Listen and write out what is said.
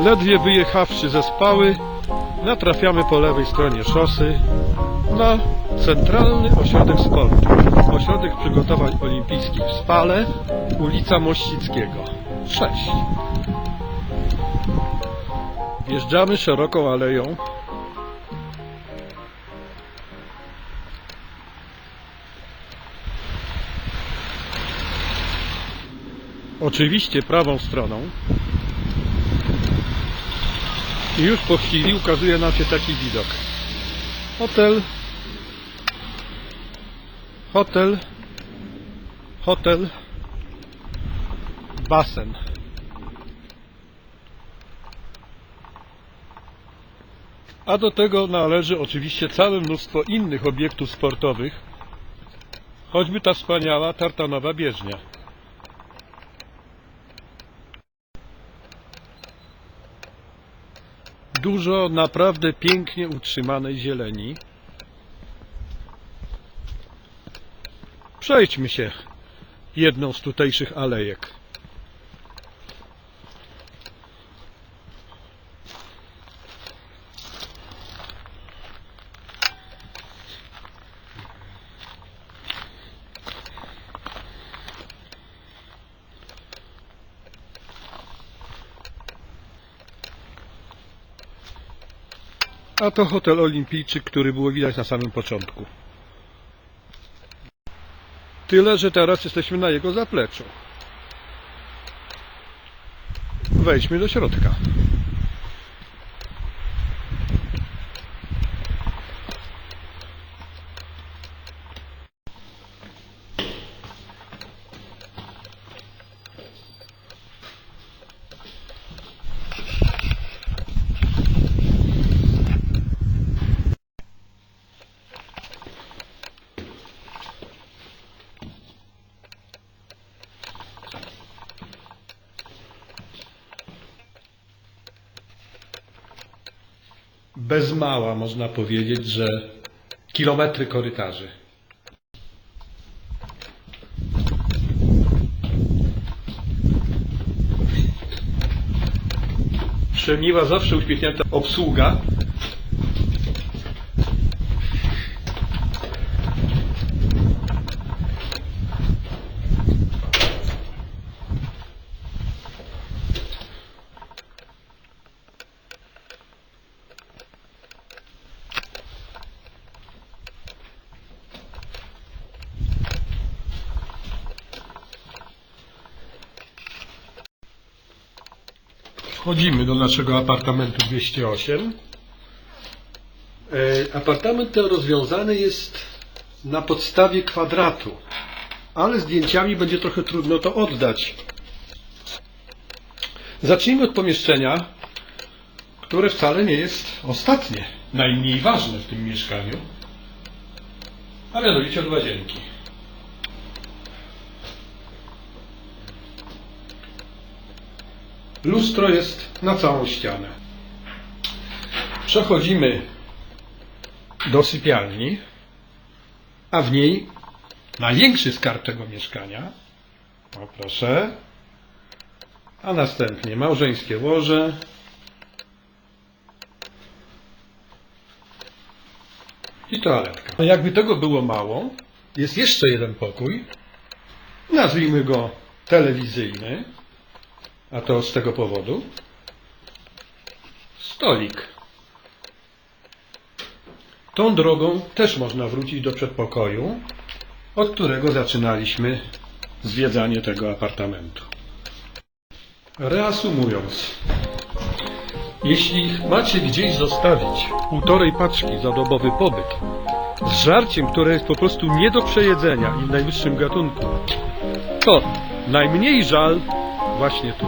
Ledwie wyjechawszy ze spały, natrafiamy po lewej stronie szosy na Centralny Ośrodek Sportu. Ośrodek Przygotowań Olimpijskich w Spale, ulica Mościckiego 6. Wjeżdżamy szeroką aleją. Oczywiście prawą stroną. I już po chwili ukazuje nam się taki widok. Hotel. Hotel. Hotel. Basen. A do tego należy oczywiście całe mnóstwo innych obiektów sportowych, choćby ta wspaniała tartanowa bieżnia. Dużo naprawdę pięknie utrzymanej zieleni. Przejdźmy się jedną z tutejszych alejek. A to hotel olimpijczyk, który było widać na samym początku. Tyle, że teraz jesteśmy na jego zapleczu. Wejdźmy do środka. Bez mała można powiedzieć, że kilometry korytarzy. Przemiła zawsze uśmiechnięta obsługa. Wchodzimy do naszego apartamentu 208. E, Apartament ten rozwiązany jest na podstawie kwadratu, ale zdjęciami będzie trochę trudno to oddać. Zacznijmy od pomieszczenia, które wcale nie jest ostatnie, najmniej ważne w tym mieszkaniu, a mianowicie od łazienki. Lustro jest na całą ścianę. Przechodzimy do sypialni, a w niej największy skarb tego mieszkania. O proszę. A następnie małżeńskie łoże. I toaletka. A jakby tego było mało, jest jeszcze jeden pokój. Nazwijmy go telewizyjny. A to z tego powodu. Stolik. Tą drogą też można wrócić do przedpokoju, od którego zaczynaliśmy zwiedzanie tego apartamentu. Reasumując, jeśli macie gdzieś zostawić półtorej paczki za dobowy pobyt z żarciem, które jest po prostu nie do przejedzenia i w najwyższym gatunku, to najmniej żal właśnie tu.